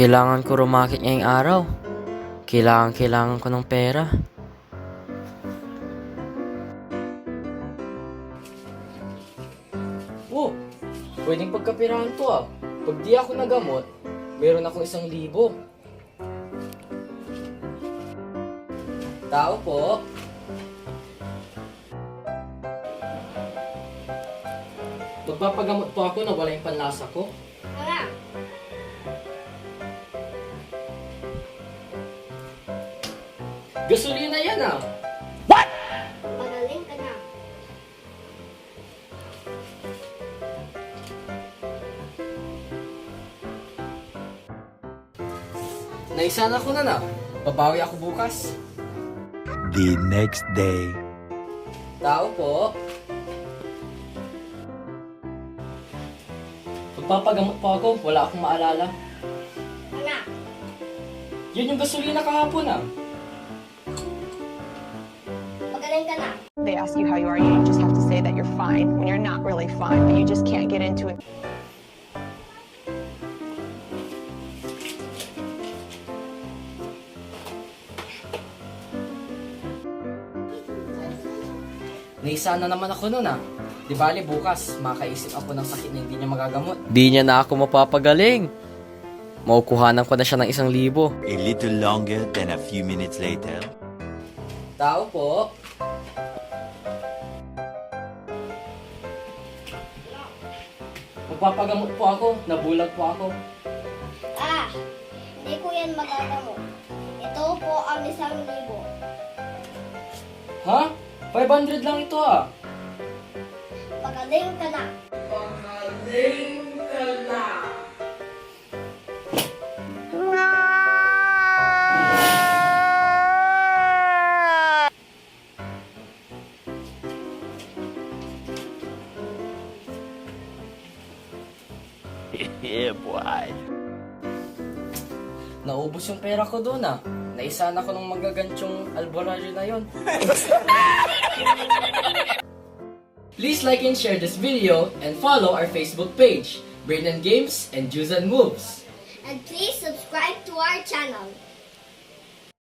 Kailangan ko rumakit ngayong araw. Kailangan, kailangan ko ng pera. Oh, pwedeng pagkapirahan to ah. Pag di ako nagamot, meron akong isang libo. Tao po. Magpapagamot po ako na wala yung panlasa ko. Mga, Gasolina yan ah. magaling ka na. Naisan ako na na. Babawi ako bukas. The next day. Tao po. Magpapagamot po ako, wala akong maalala. Anak, Yun yung gasolina kahapon ah. Magaling ka na. They ask you how you are, you just have to say that you're fine when you're not really fine, but you just can't get into it. Naisa na naman ako nun ah. Di bali bukas, makaisip ako ng sakit na hindi niya magagamot. Di niya na ako mapapagaling. Maukuhanan ko na siya ng isang libo. A little longer than a few minutes later. Tao po. Magpapagamot po ako, nabulag po ako. Ah, hindi ko yan magagamot. Ito po ang isang libo. Ha? 500 lang ito ah. Magaling ka na. yeah, boy. Naubos yung pera ko doon ah. Naisa na ko ng magagantyong alborado na yon. Please like and share this video and follow our Facebook page, Brain and Games and Juice and Moves. And please subscribe to our channel.